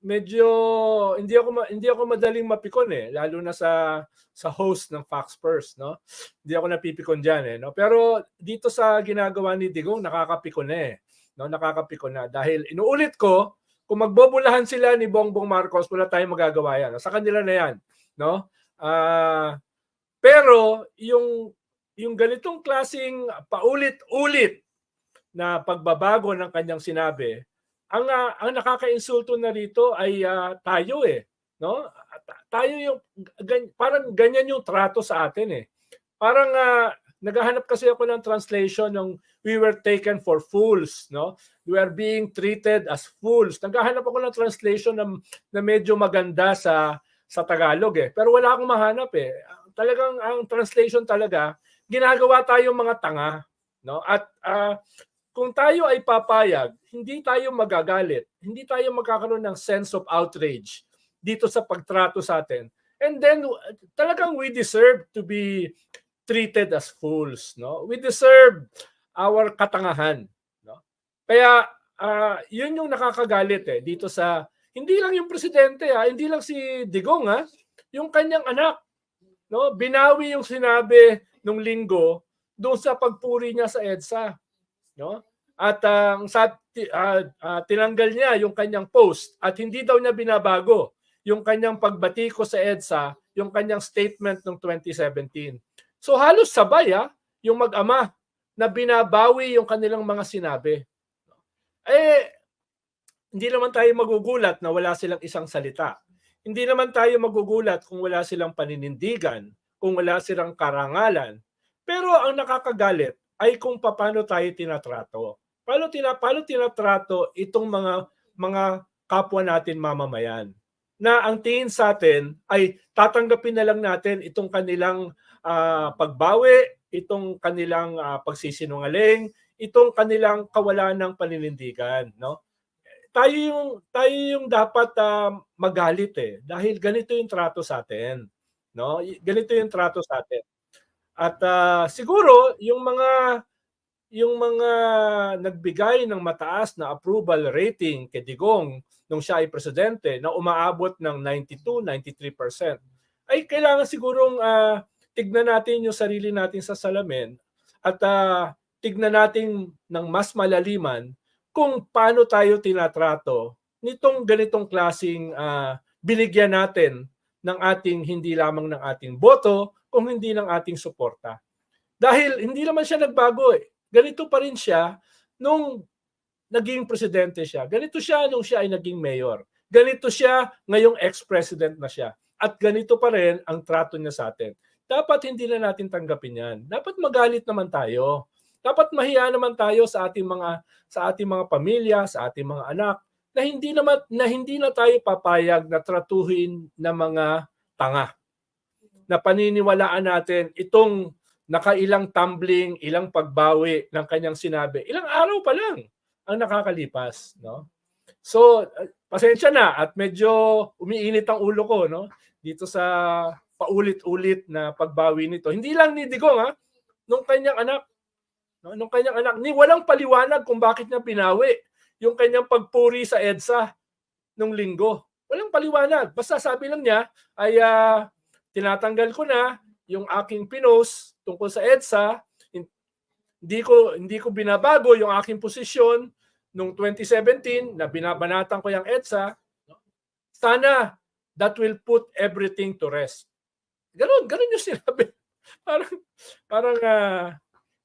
medyo hindi ako hindi ako madaling mapikon eh. Lalo na sa sa host ng Fox First no? Hindi ako napipikon diyan eh no? Pero dito sa ginagawa ni Digong nakakapikon na eh no? Nakakapikon na. Dahil inuulit ko kung magbobolahan sila ni Bongbong Marcos wala tayong magagawa yan sa kanila na yan no? Ah, pero yung yung ganitong klasing paulit-ulit na pagbabago ng kanyang sinabi ang ah, ang nakakainsulto na rito ay ah, tayo eh no? Ta- tayo yung gan- parang ganyan yung trato sa atin eh. Parang ah, naghahanap kasi ako ng translation ng we were taken for fools no? We are being treated as fools. Naghahanap ako ng translation na, na medyo maganda sa sa Tagalog eh. Pero wala akong mahanap eh. Talagang ang translation talaga ginagawa tayong mga tanga no? At ah, kung tayo ay papayag, hindi tayo magagalit, hindi tayo magkakaroon ng sense of outrage dito sa pagtrato sa atin. And then uh, talagang we deserve to be treated as fools, no? We deserve our katangahan, no? Kaya ah, 'yun yung nakakagalit eh dito sa hindi lang yung presidente ha, hindi lang si Digong ha, yung kanyang anak, no? Binawi yung sinabi nung linggo doon sa pagpuri niya sa EDSA no? At ang sa ti- ah, ah, tinanggal niya yung kanyang post at hindi daw niya binabago yung kanyang pagbati ko sa EDSA, yung kanyang statement ng 2017. So halos sabay ah, yung mag-ama na binabawi yung kanilang mga sinabi. Eh hindi naman tayo magugulat na wala silang isang salita. Hindi naman tayo magugulat kung wala silang paninindigan, kung wala silang karangalan. Pero ang nakakagalit ay kung paano tayo tinatrato. Paano, tina, paano tinatrato itong mga mga kapwa natin mamamayan na ang tingin sa atin ay tatanggapin na lang natin itong kanilang ah, pagbawi, itong kanilang ah, pagsisinungaling, itong kanilang kawalan ng paninindigan, no? Tayo yung tayo yung dapat ah, magalit eh dahil ganito yung trato sa atin, no? Ganito yung trato sa atin. At ah, siguro yung mga yung mga nagbigay ng mataas na approval rating kay Digong nung siya ay presidente na umaabot ng 92, 93%, ay kailangan sigurong ah, tignan natin yung sarili natin sa salamin at ah, tignan natin ng mas malaliman kung paano tayo tinatrato nitong ganitong klasing ah, binigyan natin ng ating hindi lamang ng ating boto kung hindi ng ating suporta. Dahil hindi naman siya nagbago eh. Ganito pa rin siya nung naging presidente siya. Ganito siya nung siya ay naging mayor. Ganito siya ngayong ex-president na siya. At ganito pa rin ang trato niya sa atin. Dapat hindi na natin tanggapin yan. Dapat magalit naman tayo. Dapat mahiya naman tayo sa ating mga sa ating mga pamilya, sa ating mga anak na hindi naman na hindi na tayo papayag na tratuhin na mga tanga. Na paniniwalaan natin itong nakailang tumbling, ilang pagbawi ng kanyang sinabi. Ilang araw pa lang ang nakakalipas, no? So, uh, pasensya na at medyo umiinit ang ulo ko, no? Dito sa paulit-ulit na pagbawi nito. Hindi lang ni Digong, ha? Nung kanyang anak, no? nung kanyang anak, ni walang paliwanag kung bakit niya pinawi yung kanyang pagpuri sa EDSA nung linggo. Walang paliwanag. Basta sabi lang niya ay ah, tinatanggal ko na yung aking pinos tungkol sa EDSA. Hindi ko hindi ko binabago yung aking posisyon nung 2017 na binabanatan ko yung EDSA. Sana that will put everything to rest. Ganon, ganon yung sinabi. parang parang ah,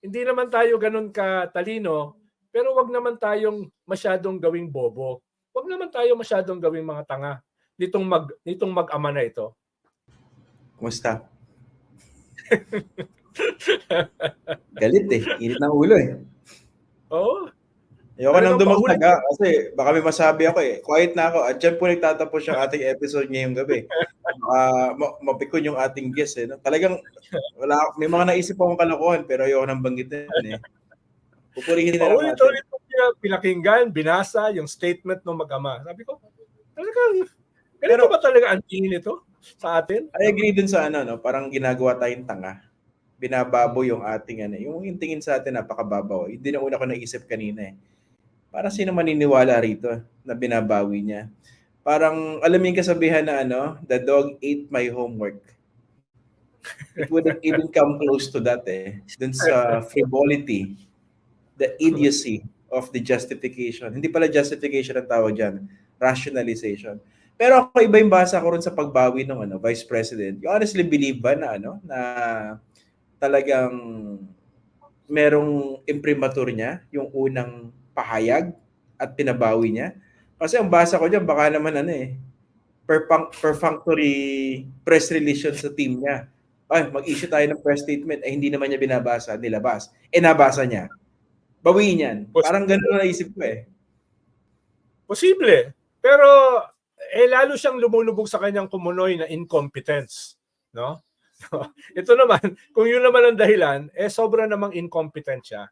hindi naman tayo ganon ka talino, pero wag naman tayong masyadong gawing bobo. Wag naman tayo masyadong gawing mga tanga nitong mag nitong mag-ama na ito. Kumusta? Galit eh. Init ng ulo eh. Oo. Ayoko Talagang nang dumagdag paulit. ha, kasi baka may masabi ako eh. Quiet na ako. At dyan po nagtatapos yung ating episode ngayong gabi. Uh, ma- mapikon yung ating guest eh. No? Talagang wala, may mga naisip akong kalokohan pero ayoko nang banggitin eh. Pupurihin na lang natin. Niya pinakinggan, binasa yung statement ng mag-ama. Sabi ko, talagang, ganito Pero- ba talaga ang tingin nito sa atin? I agree dun sa ano, no? parang ginagawa tayong tanga. Binababo yung ating ano, yung, yung tingin sa atin napakababaw. Hindi na una ko naisip kanina eh. Para sino maniniwala rito na binabawi niya? parang alam yung kasabihan na ano, the dog ate my homework. It wouldn't even come close to that eh. Dun sa frivolity, the idiocy of the justification. Hindi pala justification ang tawag dyan, rationalization. Pero ako iba yung basa ko rin sa pagbawi ng ano, Vice President. You honestly believe ba na ano, na talagang merong imprimatur niya, yung unang pahayag at pinabawi niya? Kasi ang basa ko dyan, baka naman ano eh, perfunctory press release sa team niya. Ay, mag-issue tayo ng press statement, eh hindi naman niya binabasa, nilabas. Eh nabasa niya. Bawiin yan. Parang ganun na naisip ko eh. Posible. Pero eh lalo siyang lumulubog sa kanyang kumunoy na incompetence, no? Ito naman, kung yun naman ang dahilan, eh sobra namang incompetent siya,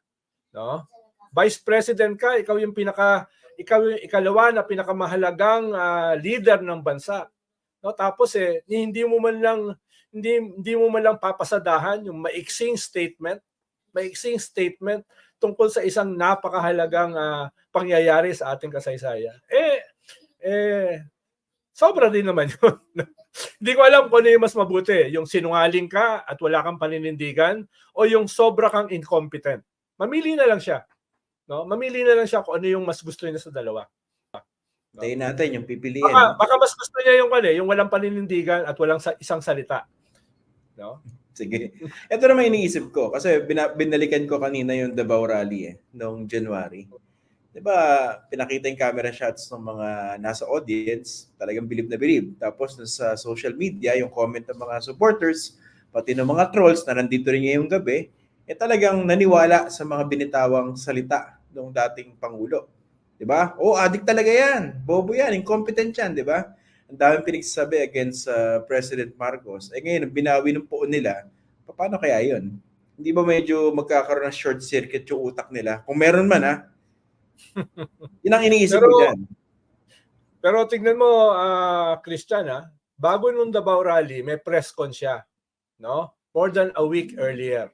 no? Vice President ka, ikaw yung pinaka ikaw yung ikalawa na pinakamahalagang ah, leader ng bansa. No, tapos eh hindi mo man lang hindi hindi mo man lang papasadahan yung maiksing statement, maiksing statement tungkol sa isang napakahalagang ah, pangyayari sa ating kasaysayan. Eh eh sobra din naman yun. Hindi ko alam kung ano yung mas mabuti, yung sinungaling ka at wala kang paninindigan o yung sobra kang incompetent. Mamili na lang siya. No? Mamili na lang siya kung ano yung mas gusto niya sa dalawa. Tayo natin yung pipiliin. Baka, baka mas gusto niya yung ano, eh, yung walang paninindigan at walang sa, isang salita. No? Sige. Ito naman iniisip ko kasi bina- binalikan ko kanina yung Davao Rally eh, noong January. 'Di ba, pinakita yung camera shots ng mga nasa audience, talagang bilib na bilib. Tapos sa social media, yung comment ng mga supporters, pati ng mga trolls na nandito rin ngayong gabi, eh talagang naniwala sa mga binitawang salita ng dating Pangulo. 'Di ba? Oh, adik talaga yan. Bobo yan, incompetent yan, 'di ba? Ang daming pinagsasabi against uh, President Marcos. Eh ngayon, binawi ng poon nila, paano kaya yun? Hindi ba medyo magkakaroon ng short circuit yung utak nila? Kung meron man ha, yun ang iniisip Pero- ko dyan. Pero tignan mo, ah, Christian, ah, bago nung Davao Rally, may press con siya. No? More than a week earlier.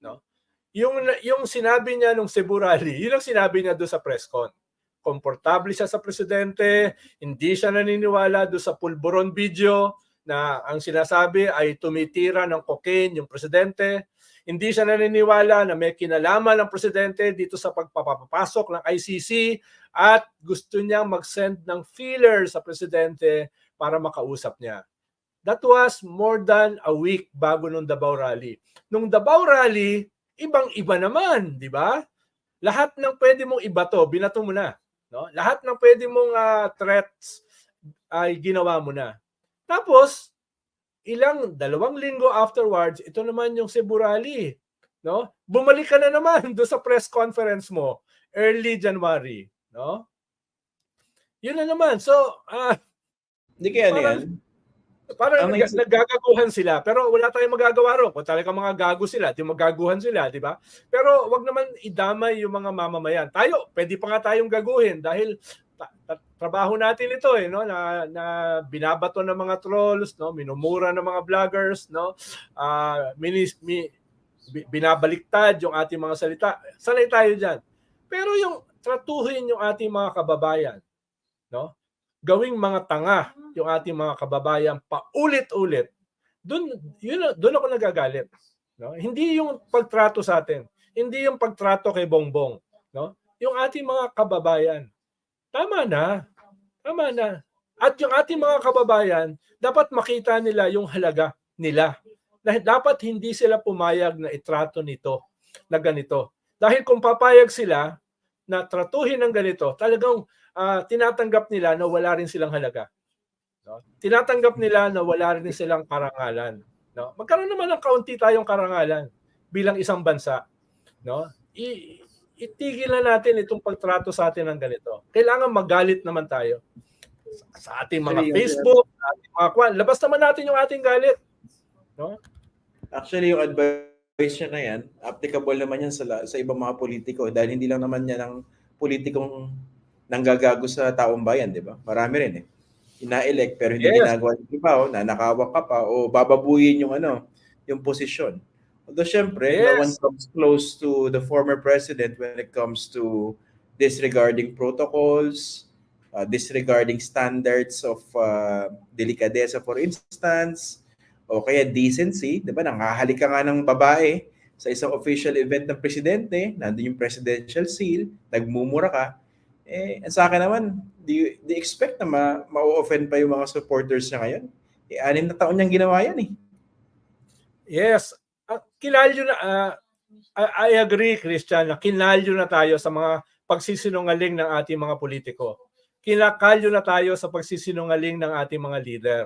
No? Yung, yung sinabi niya nung Cebu Rally, yun ang sinabi niya doon sa press con. Komportable siya sa presidente, hindi siya naniniwala doon sa pulburon video na ang sinasabi ay tumitira ng cocaine yung presidente. Hindi siya naniniwala na may kinalaman ng presidente dito sa pagpapapasok ng ICC at gusto niyang mag-send ng feeler sa presidente para makausap niya. That was more than a week bago nung Davao Rally. Nung Davao Rally, ibang-iba naman, di ba? Lahat ng pwede mong ibato, binato mo na. No? Lahat ng pwede mong ah, threats ay ginawa mo na. Tapos, ilang dalawang linggo afterwards, ito naman yung Cebu Rally. No? Bumalik ka na naman do sa press conference mo early January, no? Yun na naman. So, ah, Hindi kaya ano Parang- yan. parang Ang nag- naggagaguhan sila. Pero wala tayong magagawa ron. Kung talaga mga gago sila, di magaguhan sila, di ba? Pero wag naman idamay yung mga mamamayan. Tayo, pwede pa nga tayong gaguhin dahil trabaho natin ito eh no? Na na binabato ng mga trolls no? Minumura ng mga vloggers no? Ah minis, mi, bi- binabaliktad yung ating mga salita. Sanay tayo diyan pero yung tratuhin yung ating mga kababayan no? Gawing mga tanga yung ating mga kababayan paulit-ulit doon yun doon ako nagagalit no? Hindi yung pagtrato sa atin. Hindi yung pagtrato kay Bongbong no? Yung ating mga kababayan tama na. Tama na. At yung ating mga kababayan dapat makita nila yung halaga nila. Na dapat hindi sila pumayag na itrato nito na ganito. Dahil kung papayag sila na tratuhin ng ganito talagang ah, tinatanggap nila na wala rin silang halaga. No? tinatanggap nila na wala rin silang karangalan. No? Magkaroon naman ng kaunti tayong karangalan bilang isang bansa. No? I, itigil na natin itong pagtrato sa atin ng ganito kailangan magalit naman tayo sa ating mga Actually, yung- Facebook sa ating mga kwan labas naman natin yung ating galit Actually, yung advice niya na yan, applicable naman yan sa, sa ibang mga politiko dahil hindi lang naman yan ang politikong nanggagago sa taong bayan, di ba? Marami rin eh. Ina-elect pero hindi Yes. ginagawa ng iba o nanakawak ka pa o bababuyin yung ano, yung posisyon. Although syempre, no Yes. one comes close to the former president when it comes to disregarding protocols, uh, disregarding standards of uh, delikadesa for instance, o kaya decency, di ba? Nangahalik ka nga ng babae sa isang official event ng presidente, nandun yung presidential seal, nagmumura ka, eh, sa akin naman, do you, do you expect na ma, ma-offend pa yung mga supporters niya ngayon? Eh, anim na taon niyang ginawa yan eh. Yes. Uh, kinalyo na, ah, I, I agree, Christian, na kinalyo na tayo sa mga pagsisinungaling ng ating mga politiko. Kinakalyo na tayo sa pagsisinungaling ng ating mga leader.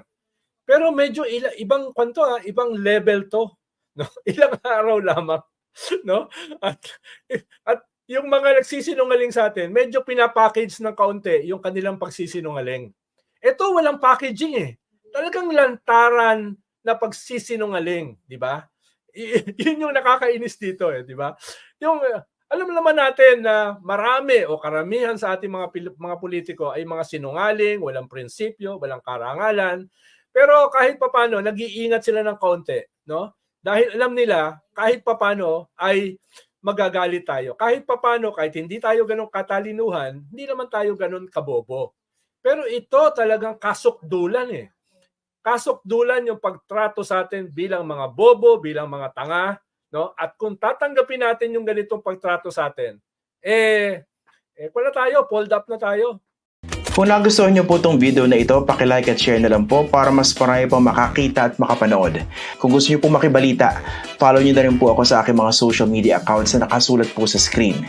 Pero medyo ila, ibang kwanto, ah, ibang level to. No? Ilang araw lamang. No? At, at yung mga nagsisinungaling sa atin, medyo pinapackage ng kaunti yung kanilang pagsisinungaling. Ito walang packaging eh. Talagang lantaran na pagsisinungaling, di ba? Yun yung nakakainis dito eh, di ba? Yung alam naman natin na marami o karamihan sa ating mga mga politiko ay mga sinungaling, walang prinsipyo, walang karangalan. Pero kahit papano, nag-iingat sila ng kaunti, no? Dahil alam nila kahit papano ay magagalit tayo. Kahit papano, kahit hindi tayo ganun katalinuhan, hindi naman tayo ganun kabobo. Pero ito talagang kasukdulan eh kasukdulan yung pagtrato sa atin bilang mga bobo, bilang mga tanga, no? At kung tatanggapin natin yung ganitong pagtrato sa atin, eh eh wala tayo, fold up na tayo. Kung nagustuhan niyo po itong video na ito, like at share na lang po para mas marami pang makakita at makapanood. Kung gusto niyo po makibalita, follow niyo na rin po ako sa aking mga social media accounts na nakasulat po sa screen.